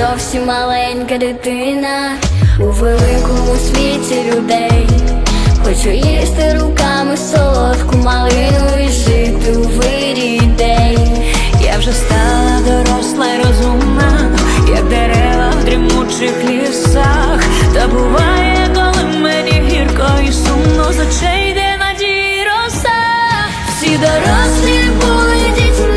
зовсім маленька дитина у великому світі людей. Хочу їсти руками солодку малину і жити у вирій день. Я вже стала доросла і розумна, як дерева в дрімучих лісах. Та буває, коли мені гірко і сумно з очей йде надії роса. Всі дорослі були дітьми.